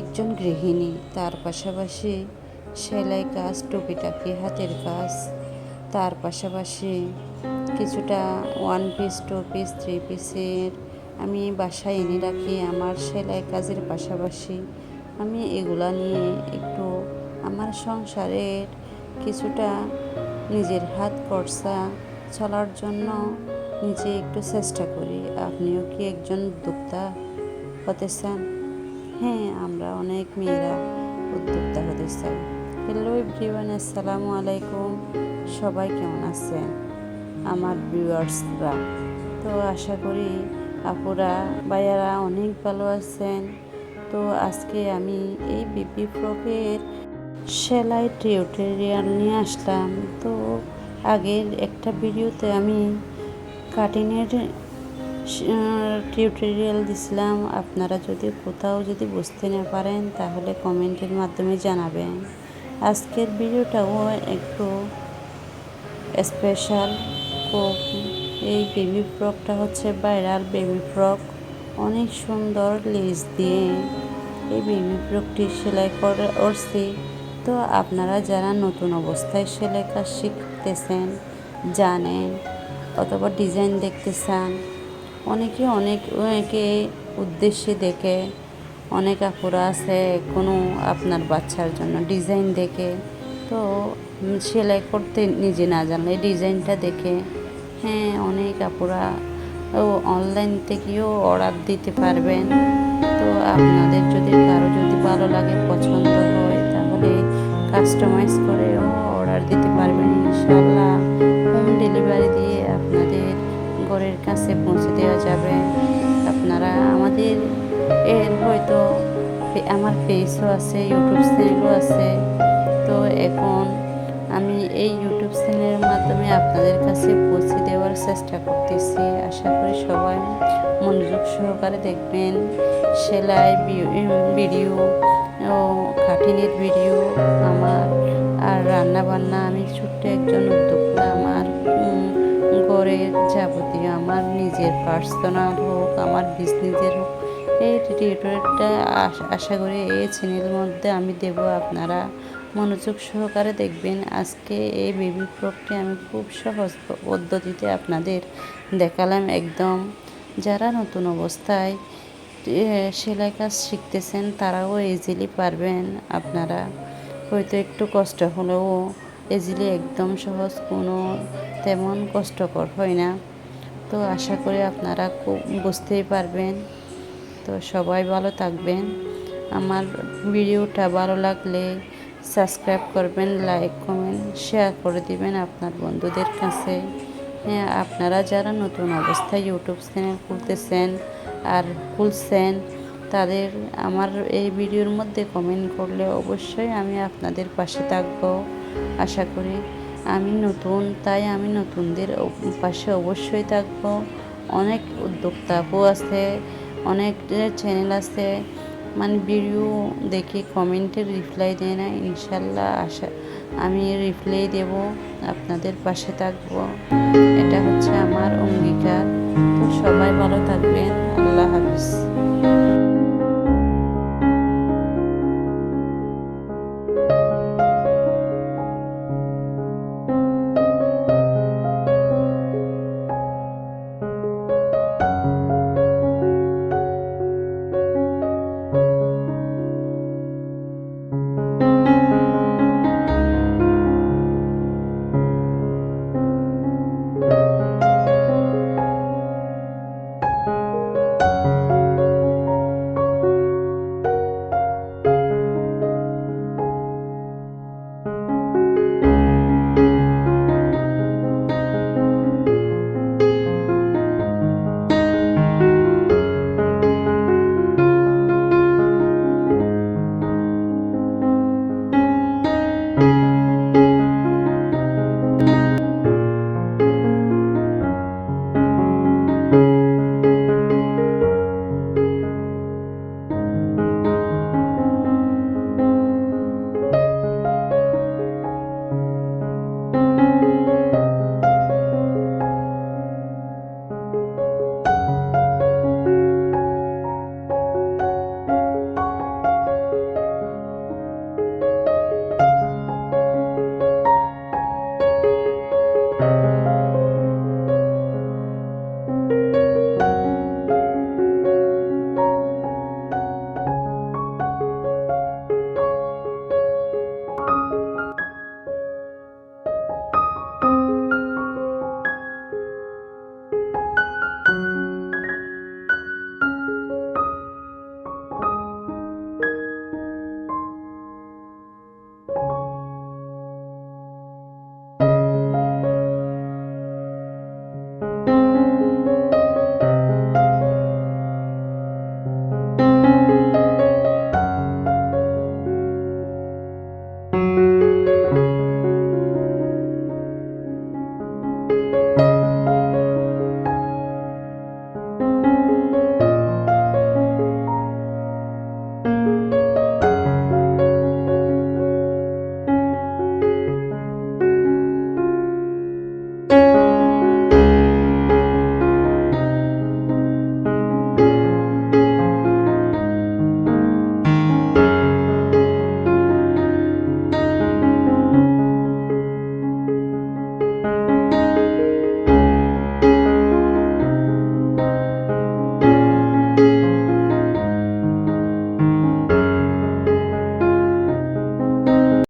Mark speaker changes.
Speaker 1: একজন গৃহিণী। তার পাশাপাশি সেলাই কাজ, টুকিটাকি, হাতের কাজ। তার পাশাপাশি কিছুটা one piece two piece three পিসের আমি বাসায় এনে রাখি আমার সেলাই কাজের পাশাপাশি। আমি এগুলা নিয়ে একটু আমার সংসারের কিছুটা নিজের হাত খরচা চলার জন্য নিজে একটু চেষ্টা করি। আপনিও কি একজন উদ্যোক্তা হতে চান? হ্যাঁ আমরা অনেক মেয়েরা উদ্যোক্তা হতে চাই। হ্যালো এভরিওয়ান আসসালামু আলাইকুম। সবাই কেমন আছেন? আমার ভিউয়ার্সরা তো আশা করি আপুরা, ভাইয়ারা অনেক ভালো আছেন। তো আজকে আমি এই বিপি ফ্রকের সেলাই টিউটোরিয়াল নিয়ে আসলাম। তো আগের একটা ভিডিওতে আমি কাটিংয়ের টিউটোরিয়াল দিছিলাম। আপনারা যদি কোথাও যদি বুঝতে না পারেন, তাহলে কমেন্টের মাধ্যমে জানাবেন। আজকের ভিডিওটাও একটু স্পেশাল এই বেবি ফ্রকটা হচ্ছে ভাইরাল বেবি ফ্রক অনেক সুন্দর লেস দিয়ে এই বেবি ফ্রকটি সেলাই করে করছি তো আপনারা যারা নতুন অবস্থায় সেলাই কাজ শিখতেছেন, জানেন অথবা ডিজাইন দেখতে চান অনেকে অনেক, অনেকে উদ্দেশ্যে দেখে, অনেক আপুরা আছে কোনো আপনার বাচ্চার জন্য ডিজাইন দেখে। তো সেলাই করতে নিজে না জানলে ডিজাইনটা দেখে। হ্যাঁ অনেক আপুরা ও অনলাইন থেকেও অর্ডার দিতে পারবেন। তো আপনাদের যদি কারও যদি ভালো লাগে, পছন্দ হয়, তাহলে কাস্টমাইজ করেও অর্ডার দিতে পারবেন ইনশাল্লাহ হোম ডেলিভারি দিয়ে আপনাদের ঘরের কাছে পৌঁছে দেওয়া যাবে। আপনারা আমাদের এর হয়তো আমার পেজও আছে, ইউটিউব চ্যানেলও আছে। তো এখন আমি এই ইউটিউব চ্যানেলের মাধ্যমে আপনাদের কাছে পৌঁছে দেওয়ার চেষ্টা করতেছি। আশা করি সবাই মনোযোগ সহকারে দেখবেন। সেলাই ভিডিও ও কাঠিনের ভিডিও আমার আর রান্না বান্না আমি ছোট্ট একজন উদ্যোক্তা। আমার ঘরের যাবতীয় আমার নিজের পার্সোনাল হোক, আমার বিজনেসের হোক, এই টিউটোরিয়ালটা আশা করি এই চ্যানেলের মধ্যে আমি দেব। আপনারা মনোযোগ সহকারে দেখবেন। আজকে এই বেবি ফ্রকটি আমি খুব সহজ পদ্ধতিতে আপনাদের দেখালাম একদম। যারা নতুন অবস্থায় সেলাই কাজ শিখতেছেন, তারাও ইজিলি পারবেন। আপনারা হয়তো একটু কষ্ট হলেও ইজিলি একদম সহজ, কোনো তেমন কষ্টকর হয় না। তো আশা করি আপনারা খুব বুঝতেই পারবেন। তো সবাই ভালো থাকবেন। আমার ভিডিওটা ভালো লাগলে সাবস্ক্রাইব করবেন, লাইক, কমেন্ট, শেয়ার করে দিবেন আপনার বন্ধুদের কাছে। হ্যাঁ আপনারা যারা নতুন অবস্থায় ইউটিউব চ্যানেল খুলতেছেন আর খুলছেন, তাদের আমার এই ভিডিওর মধ্যে কমেন্ট করলে অবশ্যই আমি আপনাদের পাশে থাকব। আশা করি আমি নতুন, তাই আমি নতুনদের পাশে অবশ্যই থাকব। অনেক উদ্যোক্তাও আছে, অনেক চ্যানেল আছে। মানে ভিডিও দেখে কমেন্টের রিপ্লাই দেয় না, ইনশাল্লাহ আশা, আমি রিপ্লাই দেব, আপনাদের পাশে থাকব। এটা হচ্ছে আমার অঙ্গীকার। সবাই ভালো